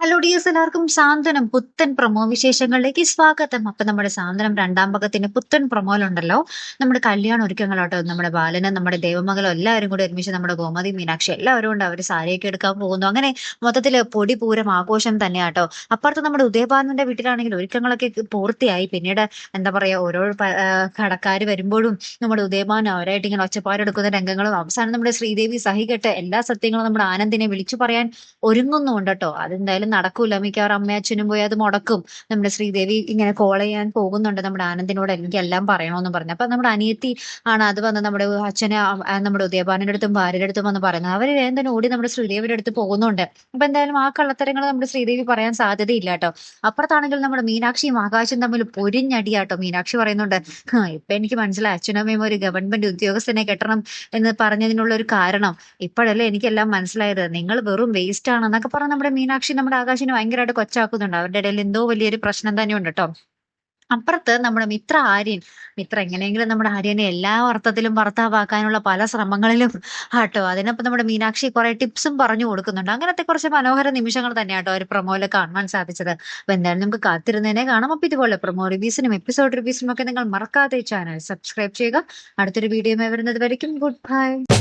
Hello ഡിയസ് എല്ലാവർക്കും സാന്ത്വനം. പുത്തൻ promo വിശേഷങ്ങളിലേക്ക് സ്വാഗതം. അപ്പൊ നമ്മുടെ സാന്ത്വനം രണ്ടാം ഭാഗത്തിന് പുത്തൻ പ്രൊമോയിലുണ്ടല്ലോ നമ്മുടെ കല്യാണ ഒരുക്കങ്ങളോട്ടോ. നമ്മുടെ ബാലനും നമ്മുടെ ദേവമംഗലം എല്ലാവരും കൂടി ഒരുമിച്ച് നമ്മുടെ ഗോമതി മീനാക്ഷി എല്ലാവരും കൊണ്ട് അവർ സാരിയൊക്കെ എടുക്കാൻ പോകുന്നു. അങ്ങനെ മൊത്തത്തിൽ പൊടി പൂരം ആഘോഷം തന്നെയാട്ടോ. അപ്പുറത്ത് നമ്മുടെ ഉദയഭാനുവിന്റെ വീട്ടിലാണെങ്കിൽ ഒരുക്കങ്ങളൊക്കെ പൂർത്തിയായി. പിന്നീട് എന്താ പറയാ ഓരോ കടക്കാർ വരുമ്പോഴും നമ്മുടെ ഉദയഭാനു അവരായിട്ട് ഇങ്ങനെ ഒച്ചപ്പാടെടുക്കുന്ന രംഗങ്ങളും അവസാനം നമ്മുടെ ശ്രീദേവി സഹികെട്ട് എല്ലാ സത്യങ്ങളും നമ്മുടെ ആനന്ദിനെ വിളിച്ചു പറയാൻ ഒരുങ്ങുന്നുണ്ട് കേട്ടോ. അതെന്തായാലും നടക്കൂല. മിക്കവാറും അമ്മയും അച്ഛനും പോയി അത് മുടക്കും. നമ്മുടെ ശ്രീദേവി ഇങ്ങനെ കോൾ ചെയ്യാൻ പോകുന്നുണ്ട്. നമ്മുടെ ആനന്ദിനോട് എനിക്ക് എല്ലാം പറയണമെന്ന് പറഞ്ഞു. അപ്പൊ നമ്മുടെ അനിയത്തി ആണ് അത് വന്ന് നമ്മുടെ അച്ഛനെ നമ്മുടെ ഉദയഭാനന്റെ അടുത്തും ഭാര്യയുടെ അടുത്തും വന്ന് പറയുന്നത്. അവർ വേഗം തന്നെ ഓടി നമ്മുടെ ശ്രീദേവിയുടെ അടുത്ത് പോകുന്നുണ്ട്. അപ്പൊ എന്തായാലും ആ കള്ളത്തരങ്ങൾ നമ്മുടെ ശ്രീദേവി പറയാൻ സാധ്യതയില്ല കേട്ടോ. അപ്പുറത്താണെങ്കിൽ നമ്മുടെ മീനാക്ഷിയും ആകാശം തമ്മിൽ പൊരിഞ്ഞടിയാട്ടോ. മീനാക്ഷി പറയുന്നുണ്ട് "ഹാ, ഇപ്പൊ എനിക്ക് മനസ്സിലായി. അച്ഛനും അമ്മയും ഒരു ഗവൺമെന്റ് ഉദ്യോഗസ്ഥനെ കെട്ടണം എന്ന് പറഞ്ഞതിനുള്ള ഒരു കാരണം. ഇപ്പോഴല്ലേ എനിക്കെല്ലാം മനസ്സിലായത്. നിങ്ങൾ വെറും വേസ്റ്റ് ആണെന്നൊക്കെ പറഞ്ഞ നമ്മുടെ മീനാക്ഷി നമ്മുടെ ആകാശിനെ ഭയങ്കരമായിട്ട് കൊച്ചാക്കുന്നുണ്ട്. അവരുടെ ഇടയിൽ എന്തോ വലിയൊരു പ്രശ്നം തന്നെ ഉണ്ട് കേട്ടോ അപ്പുറത്ത് നമ്മുടെ മിത്ര ആര്യൻ മിത്ര എങ്ങനെയെങ്കിലും നമ്മുടെ ആര്യനെ എല്ലാ അർത്ഥത്തിലും ഭർത്താവാക്കാനുള്ള പല ശ്രമങ്ങളിലും ആട്ടോ അതിനൊപ്പം നമ്മുടെ മീനാക്ഷി കുറെ ടിപ്സും പറഞ്ഞു കൊടുക്കുന്നുണ്ട്. അങ്ങനത്തെ കുറച്ച് മനോഹര നിമിഷങ്ങൾ തന്നെയാട്ടോ ഒരു പ്രൊമോയിൽ കാണാൻ സാധിച്ചത്. അപ്പൊ എന്തായാലും നമുക്ക് കാത്തിരുന്നതിനെ കാണാം. അപ്പൊ ഇതുപോലെ പ്രൊമോ റിവ്യൂസിനും എപ്പിസോഡ് റിവ്യൂസിനും ഒക്കെ നിങ്ങൾ മറക്കാതെ ചാനൽ സബ്സ്ക്രൈബ് ചെയ്യുക. അടുത്തൊരു വീഡിയോ വരുന്നത് വരയ്ക്കും. Good bye.